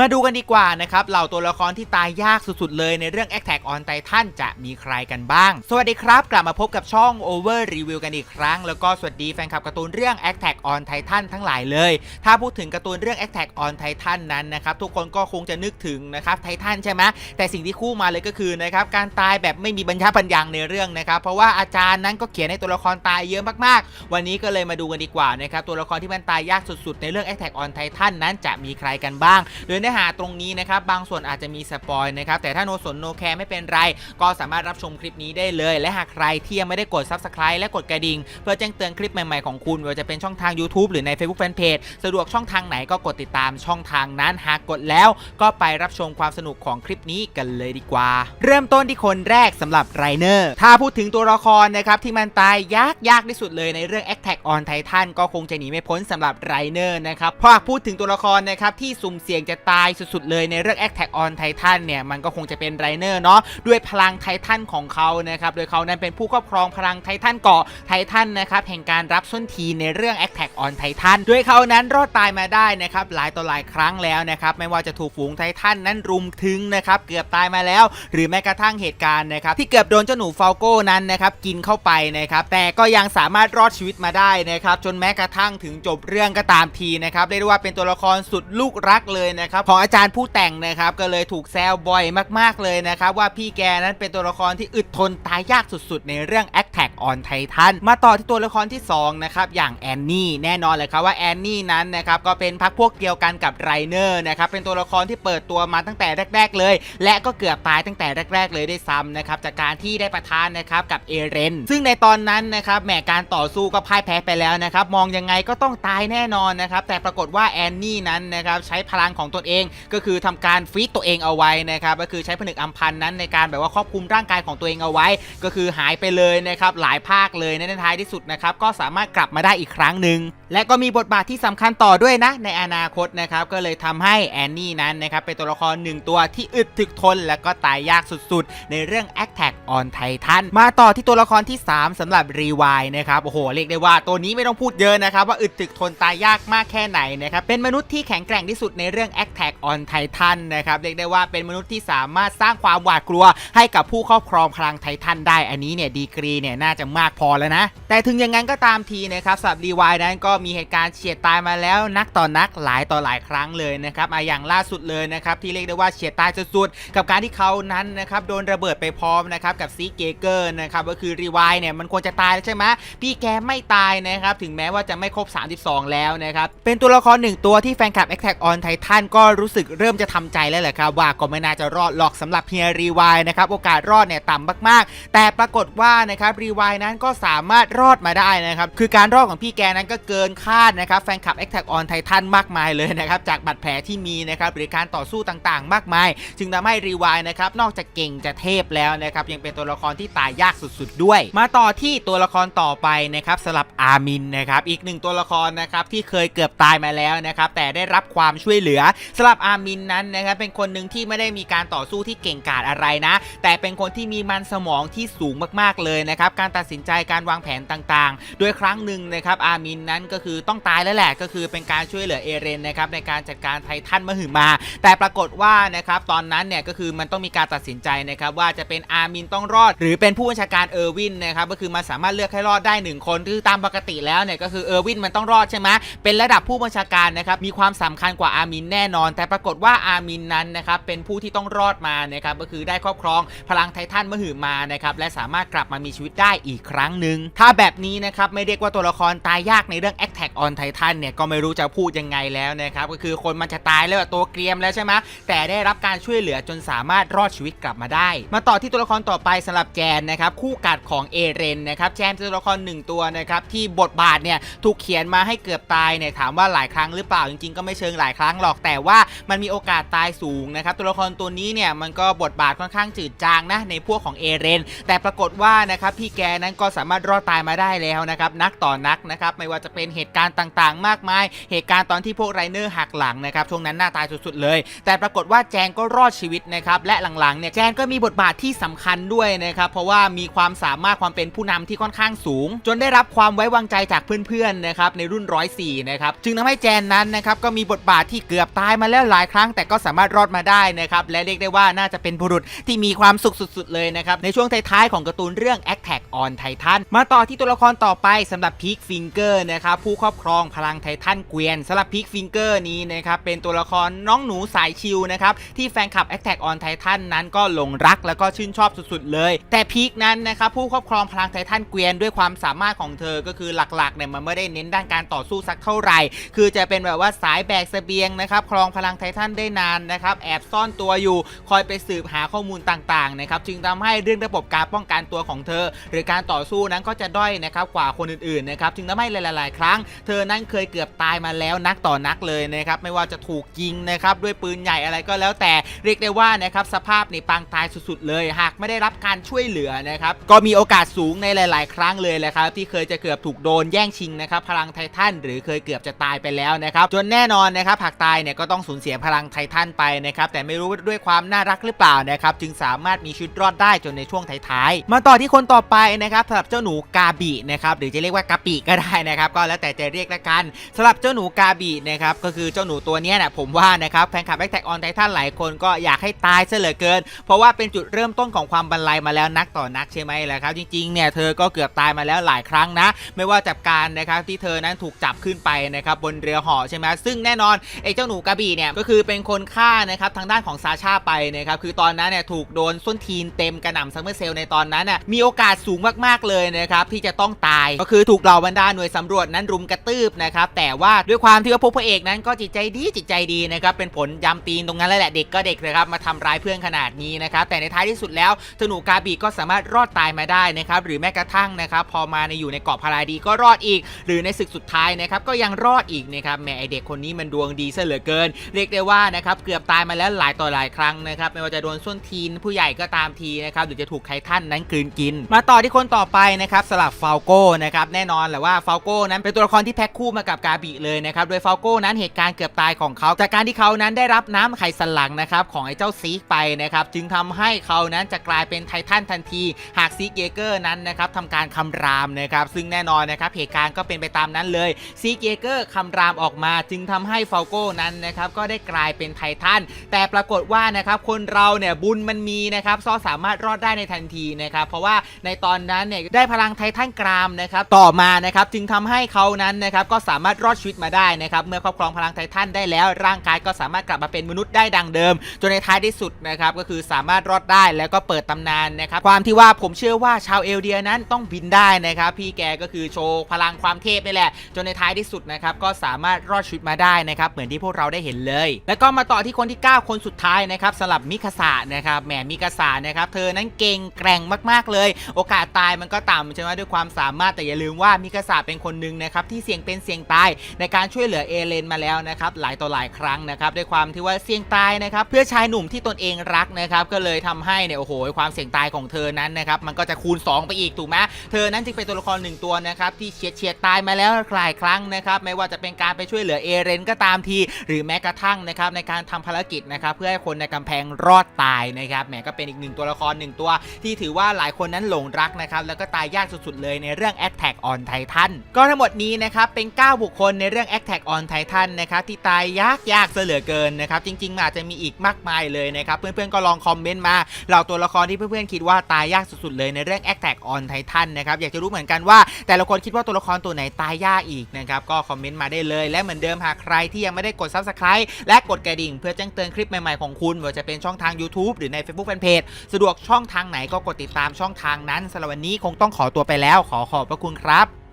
มาดูกันดีกว่านะครับเหล่าตัวละครที่ตายยากสุดๆเลยในเรื่อง Attack on Titan จะมีใครกันบ้าง สวัสดีครับ กลับมาพบกับช่อง Over Review กันอีกครั้ง แล้วก็สวัสดีแฟนคลับการ์ตูนเรื่อง Attack on Titan ทั้งหลายเลย ถ้าพูดถึงการ์ตูนเรื่อง Attack on Titan นั้นนะครับทุกคนก็คงจะนึกถึงนะครับไททันใช่ไหมแต่สิ่งที่คู่มาเลยก็คือนะครับการตายแบบไม่มีบรรยาบรรยังในเรื่องนะครับเพราะว่าอาจารย์นั้นก็เขียนให้ตัวละครตายเยอะมากๆ วันนี้ก็เลยมาดูกันดีกว่านะครับตัวละครที่มันตายยากสุดๆ ในเรื่อง Attack on Titan นั้นจะมีใครกันบ้าง โดยนื้อหาตรงนี้นะครับบางส่วนอาจจะมีสปอยนะครับแต่ถ้าโนสนโนแคร์ไม่เป็นไร ก็สามารถรับชมคลิปนี้ได้เลย และหากใครที่ยังไม่ได้กด Subscribe และกดกระดิ่ง เพื่อแจ้งเตือนคลิปใหม่ๆของคุณไม่ว่าจะเป็นช่องทาง YouTube หรือใน Facebook Fanpage สะดวกช่องทางไหนก็กดติดตามช่องทางนั้นหากกดแล้ว ก็ไปรับชมความสนุกของคลิปนี้กันเลยดีกว่า เริ่มต้นที่คนแรกสำหรับไรเนอร์ถ้าพูดถึงตัวละครนะครับที่มันตายยากยากที่สุดเลยในเรื่อง Attack on Titan ก็คงจะหนีไม่พ้นสำหรับไรเนอร์นะครับพราะหากพูดถึงตัวละครนะครับที่สุ่มเสี่ยงจะตายสุดๆเลยในเรื่อง Attack on Titan เนี่ยมันก็คงจะเป็นไรเนอร์เนาะด้วยพลังไททันของเขานะครับโดยเขานั้นเป็นผู้ครอบครองพลังไททันเกาะไททันนะครับแห่งการรับส้นทีในเรื่อง Attack on Titan ด้วยเขานั้นรอดตายมาได้นะครับหลายต่อหลายครั้งแล้วนะครับไม่ว่าจะถูกฝูงไททันนั้นรุมถึงนะครับเกือบตายมาแล้ว หรือแม้กระทั่งเหตุการณ์นะครับที่เกือบโดนเจ้าหนูฟาลโก้นั้นนะครับกินเข้าไปนะครับแต่ก็ยังสามารถรอดชีวิตมาได้นะครับจนแม้กระทั่งถึงจบเรื่องก็ตามทีนะครับเรียกได้ว่าเป็นตัวละครสุดลูกรักเลยนะครับของอาจารย์ผู้แต่งนะครับก็เลยถูกแซวบ่อยมากๆเลยนะครับว่าพี่แกนั้นเป็นตัวละครที่อึดทนตายยากสุดๆ ในเรื่อง Attack on Titan มาต่อที่ตัวละครที่สองนะครับอย่างแอนนี่แน่นอนเลยครับว่าแอนนี่นั้นนะครับก็เป็นพักพวกเดียวกันกับไรเนอร์นะครับเป็นตัวละครที่เปิดตัวมาตั้งแต่แรก ๆ เลย และก็เกือบตายตั้งแต่แรก ๆ เลยด้วยซ้ำนะครับจากการที่ได้ประทานนะครับกับเอเรนซึ่งในตอนนั้นนะครับแหมการต่อสู้ก็พ่ายแพ้ไปแล้วนะครับมองยังไงก็ต้องตายแน่นอนนะครับแต่ปรากฏว่าแอนนี่นั้นนะครับใช้พลังของตนเองก็คือทำการฟีดตัวเองเอาไว้นะครับก็คือใช้ผนึกอัมพันธ์นั้นในการแบบว่าครอบคุมร่างกายของตัวเองเอาไว้ ก็คือหายไปเลยนะครับหลายภาคเลยในท้ายที่สุดนะครับก็สามารถกลับมาได้อีกครั้งหนึ่งและก็มีบทบาทที่สำคัญต่อด้วยนะ ในอนาคตนะครับก็เลยทำให้แอนนี่นั้นนะครับเป็นตัวละครหนึ่งตัวที่อึดถึกทน และก็ตายยากสุดๆ ในเรื่อง Attack on Titan มาต่อที่ตัวละครที่ 3สำหรับรีวายนะครับโอ้โหเรียกได้ว่าตัวนี้ไม่ต้องพูดเยอะนะครับว่าอึดถึกทนตายยากมากแค่ไหนนะครับเป็นมนุษย์ที่แข็งแกร่งที่สุดในเรื่อง Attack on Titan นะครับเรียกได้ว่าเป็นมนุษย์ที่สามารถสร้างความหวาดกลัว ให้กับผู้ครอบครองพลังไททันได้อันนี้เนี่ยดีกรีเนี่ยน่าจะมากพอแล้วนะ แต่ถึงอย่างนั้นก็ตามทีนะครับสับรีวายนั้นก็มีเหตุการณ์เฉียดตายมาแล้วนักต่อนักหลายต่อหลายครั้งเลยนะครับอะอย่างล่าสุดเลยนะครับที่เรียกได้ว่าเฉียดตายสุดๆกับการที่เขานั้นนะครับโดนระเบิดไปพร้อมนะครับกับซีเกเกอร์นะครับก็คือรีวายเนี่ยมันควรจะตายแล้วใช่ไหมพี่แกไม่ตายนะครับถึงแม้ว่าจะไม่ครบ 32 แล้วนะครับเป็นตัวละครหนึ่งตัวที่แฟนคลับ Attack on Titan ก็รู้สึกเริ่มจะทำใจแล้วแหละครับว่าก็ไม่น่าจะรอดหรอกสำหรับเฮียรีวายนะครับโอกาสรอดเนี่ยต่ำมากๆ แต่ปรากฏว่านะครับรีวายนั้นก็สามารถรอดมาได้นะครับคือการรอดของพี่แกนั้นก็เกินคาดนะครับแฟนคลับ Attack on Titan มากมายเลยนะครับจากบาดแผลที่มีนะครับหรือการต่อสู้ต่างๆ มากมาย จึงทำให้รีวายนะครับนอกจากเก่งจะเทพแล้วนะครับยังเป็นตัวละครที่ตายยากสุดๆด้วย มาต่อที่ตัวละครต่อไปนะครับสลับอามินนะครับอีกหนึ่งตัวละครนะครับที่เคยเกือบตายมาแล้วนะครับแต่ได้รับความช่วยเหลือสลับอามินนั้นนะครับเป็นคนหนึ่งที่ไม่ได้มีการต่อสู้ที่เก่งกาจอะไรนะ แต่เป็นคนที่มีมันสมองที่สูงมากๆเลยนะครับการตัดสินใจการวางแผนต่างๆ โดยครั้งหนึ่งนะครับอามินนั้นก็คือต้องตายแล้วแหละก็คือเป็นการช่วยเหลือเอเรนนะครับในการจัดการไททันมหึมา แต่ปรากฏว่านะครับตอนนั้นเนี่ยก็คือมันต้องมีการตัดสินใจนะครับว่าจะเป็นอามินต้องรอด หรือเป็นผู้บัญชาการเออร์วินนะครับก็คือมันสามารถเลือกให้รอดได้หนึ่งคนคือตามปกติแล้วเนี่ยก็คือเออร์วินมันต้องรอดใช่ไหมเป็นระดับผู้บัญชาการนะครับมีความสำคัญกว่าอามินแน่นอนแต่ปรากฏว่าอามินนั้นนะครับเป็นผู้ที่ต้องรอดมานะครับก็คือได้ครอบครองพลังไททันมหึมานะครับและสามารถกลับมามีชีวิตได้อีกครั้งหนึ่งถ้าแบบนี้นะครับไม่เรียกว่าตัวละครตายยากในเรื่อง Attack on Titan เนี่ยก็ไม่รู้จะพูดยังไงแล้วนะครับก็คือคนมันจะตายแล้วตัวเกรียมแล้วใช่ไหมแต่ได้รับการช่วยเหลือจนสามารถรอดชีวิตกลับมาได้ มาต่อที่ตัวละครต่อไปสำหรับแจนนะครับคู่กัดของเอเรนนะครับแจนเป็นตัวละครหนึ่งตัวนะครับที่บทบาทเนี่ยถูกเขียนมาให้เกือบตายเนี่ยถามว่าหลายครั้งหรือเปล่าจริงๆก็ไม่เชิงหลายครั้งหรอกแต่ว่ามันมีโอกาสตายสูงนะครับตัวละครตัวนี้เนี่ยมันก็บทบาทค่อนข้างจืดจางนะในพวกของเอเรนแต่ปรากฏว่านะครับพี่แกนั้นก็สามารถรอดตายมาได้แล้วนะครับนักต่อนักนะครับไม่ว่าจะเป็นเหตุการณ์ต่างๆ มากมาย เหตุการณ์ตอนที่พวกไรเนอร์หักหลังนะครับช่วงนั้นหน้าตายสุดๆเลย แต่ปรากฏว่าแจงก็รอดชีวิตนะครับและหลังๆเนี่ยแจงก็มีบทบาทที่สำคัญด้วยนะครับเพราะว่ามีความสามารถความเป็นผู้นำที่ค่อนข้างสูง จนได้รับความไว้วางใจจากเพื่อนๆนะครับในรุ่นร้อยสี่นะครับจึงทำให้แจนนั้นนะครับก็มีบทบาทที่เกือบตายมามาแล้วหลายครั้งแต่ก็สามารถรอดมาได้นะครับและเรียกได้ว่าน่าจะเป็นบุรุษที่มีความสุขสุด ๆ เลยนะครับในช่วงท้ายๆของการ์ตูนเรื่อง Attack on Titan มาต่อที่ตัวละครต่อไปสำหรับพีคฟิงเกอร์นะครับผู้ครอบครองพลังไททันเกวียนสำหรับพีคฟิงเกอร์นี้นะครับเป็นตัวละครน้องหนูสายชิลนะครับที่แฟนคลับ Attack on Titan นั้นก็หลงรักแล้วก็ชื่นชอบสุดๆเลย แต่พีคนั้นนะครับผู้ครอบครองพลังไททันเกวียนด้วยความสามารถของเธอก็คือหลักๆเนี่ยมันไม่ได้เน้นด้านการต่อสู้สักเท่าไหร่ คือจะเป็นแบบว่าสายแบกเสบียงนะครับครองพลังไททันได้นานนะครับแอบซ่อนตัวอยู่คอยไปสืบหาข้อมูลต่างๆนะครับจึงทำให้เรื่องระบบการป้องกันตัวของเธอ หรือการต่อสู้นั้นก็จะด้อยนะครับกว่าคนอื่นๆนะครับจึงทำให้หลายๆ ครั้ง เธอนั้นเคยเกือบตายมาแล้วนักต่อนักเลยนะครับไม่ว่าจะถูกยิงนะครับด้วยปืนใหญ่อะไรก็แล้วแต่เรียกได้ว่านะครับสภาพในปางตายสุดๆเลย หากไม่ได้รับการช่วยเหลือนะครับก็มีโอกาสสูงในหลาย ๆ ครั้งเลยแหละครับที่เคยจะเกือบถูกโดนแย่งชิงนะครับพลังไททันหรือเคยเกือบจะตายไปแล้วนะครับจนแน่นอนนะครับหากตายเนี่ยก็ต้องสูญเสียพลังไททันไปนะครับแต่ไม่รู้ด้วยความน่ารักหรือเปล่านะครับจึงสามารถมีชีวิตรอดได้จนในช่วงท้ายๆมาต่อที่คนต่อไปนะครับสำหรับเจ้าหนูกาบีนะครับหรือจะเรียกว่ากาปิก็ได้นะครับก็แล้วแต่จะเรียกละกันสำหรับเจ้าหนูกาบีนะครับก็คือเจ้าหนูตัวนี้นะผมว่านะครับแฟนคลับแบ็กแท็กออนไททันหลายคนก็อยากให้ตายซะเหลือเกิน เพราะว่าเป็นจุดเริ่มต้นของความบันไลมาแล้วนักต่อนักใช่ไหมล่ะครับจริงๆเนี่ยเธอก็เกือบตายมาแล้วหลายครั้งนะ ไม่ว่าจับการนะครับที่เธอนั้นถูกจับขึ้นไปนะครับบนเรือห่อใช่ไหมซึ่งแน่นอนไอ้เจ้าหนูกาบ4เนี่ยก็คือเป็นคนฆ่านะครับทางด้านของซาชาไปนะครับคือตอนนั้นเนี่ยถูกโดนส้นทีนเต็มกระหน่ำซัมเมอร์เซลในตอนนั้นน่ะมีโอกาสสูงมากๆเลยนะครับที่จะต้องตายก็คือถูกเหล่าบรรดาหน่วยสำรวจนั้นรุมกระตืบนะครับแต่ว่าด้วยความที่ว่าพวกพระเอกนั้นก็จิตใจดีจิตใจดีนะครับเป็นผลยำตีนตรงนั้นแหละเด็กก็เด็กนะครับมาทำร้ายเพื่อนขนาดนี้นะครับแต่ในท้ายที่สุดแล้วธนูกาบีก็สามารถรอดตายมาได้นะครับหรือแม้กระทั่งนะครับพอมาในอยู่ในเกาะพาราดีก็รอดอีก หรือในศึกสุดท้ายนะครับก็ยังรอดอีกนะครับแม่ไอเด็กคนนี้มันดวงดีซะเหลือเกินเรียกได้ว่านะครับเกือบตายมาแล้วหลายต่อหลายครั้งนะครับไม่ว่าจะโดนส้นทีนผู้ใหญ่ก็ตามทีนะครับหรือจะถูกไททันนั้นกลืนกิน มาต่อที่คนต่อไปนะครับสลับฟาลโก้นะครับแน่นอนแหละว่าฟาลโก้นั้นเป็นตัวละครที่แพ็คคู่มากับกาบิเลยนะครับโดยฟาลโก้นั้นเหตุการณ์เกือบตายของเขาจากการที่เขานั้นได้รับน้ำไขสันหลังนะครับของไอ้เจ้าซีกไปนะครับจึงทำให้เขานั้นจะกลายเป็นไททันทันที หากซีกเยเกอร์นั้นนะครับทำการคำรามนะครับซึ่งแน่นอนนะครับเหตุการณ์ก็เป็นไปตามนั้นเลยซีกเยเกอร์คำรามออกมา จึงทำให้ฟาโก้นั้นนะครับก็ได้กลายเป็นไททันแต่ปรากฏว่านะครับคนเราเนี่ยบุญมันมีนะครับซอสามารถรอดได้ในทันทีนะครับเพราะว่าในตอนนั้นเนี่ยได้พลังไททันกรามนะครับต่อมานะครับจึงทำให้เขานั้นนะครับก็สามารถรอดชีวิตมาได้นะครับเมื่อครอบครองพลังไททันได้แล้วร่างกายก็สามารถกลับมาเป็นมนุษย์ได้ดังเดิม จนในท้ายที่สุดนะครับก็คือสามารถรอดได้แล้วก็เปิดตำนานนะครับความที่ว่าผมเชื่อว่าชาวเอลเดียนั้นต้องบินได้นะครับพี่แกก็คือโชว์พลังความเทพนี่แหละ จนในท้ายที่สุดนะครับก็สามารถรอดชีวิตมาได้นะครับเหมือนที่พวกเราได้เห็นเลย แล้วก็มาต่อที่คนที่ 9 คนสุดท้ายนะครับสลับมิคาสะนะครับแหมมิคาสะนะครับเธอนั้นเก่งแกร่งมากๆเลย โอกาสตายมันก็ต่ำใช่ไหมด้วยความสามารถแต่อย่าลืมว่ามิคาสะเป็นคนหนึ่งนะครับที่เสี่ยงเป็นเสี่ยงตายในการช่วยเหลือเอเลนมาแล้วนะครับหลายต่อหลายครั้งนะครับด้วยความที่ว่าเสี่ยงตายนะครับเพื่อชายหนุ่มที่ตนเองรักนะครับก็เลยทำให้เนี่ยโอ้โหความเสี่ยงตายของเธอนั้นนะครับมันก็จะคูณ 2 ไปอีกถูกไหมเธอนั้นจึงเป็นตัวละครหนึ่งตัวนะครับที่เฉียดเฉียดตายมาแล้วหลายครั้งนะครับไม่ว่าจะเป็นการไปช่วยเหลือเอเรนก็ตามที หรือแม้กระทั่งนะครับในการทำภารกิจนะครับเพื่อให้คนในกำแพงรอดตายนะครับแหมก็เป็นอีกหนึ่งตัวละครหนึ่งตัว ที่ถือว่าหลายคนนั้นหลงรักนะครับแล้วก็ตายยากสุดๆเลยในเรื่อง Attack on Titan ก็ทั้งหมดนี้นะครับเป็น 9 บุคคลในเรื่อง Attack on Titan นะครับที่ตายยากยากๆซะเหลือเกินนะครับจริงๆอาจจะมีอีกมากมายเลยนะครับเพื่อนๆก็ลองคอมเมนต์มาเหล่าตัวละครที่เพื่อนๆคิดว่าตายยากสุดๆเลยในเรื่อง Attack on Titan นะครับอยากจะรู้เหมือนกันว่า แต่ละคนคิดว่าตัวละครตัวไหนตายยากอีกนะครับก็คอมเมนต์มาได้เลย และเหมือนเดิมหากใครที่ยังไม่ได้กด Subscribe และกดกระดิ่ง เพื่อแจ้งเตือนคลิปใหม่ๆของคุณไม่ว่าจะเป็นช่องทาง YouTube หรือใน Facebook Fanpage สะดวกช่องทางไหนก็กดติดตามช่องทางนั้นสำหรับวันนี้คงต้องขอตัวไปแล้ว ขอขอบพระคุณครับ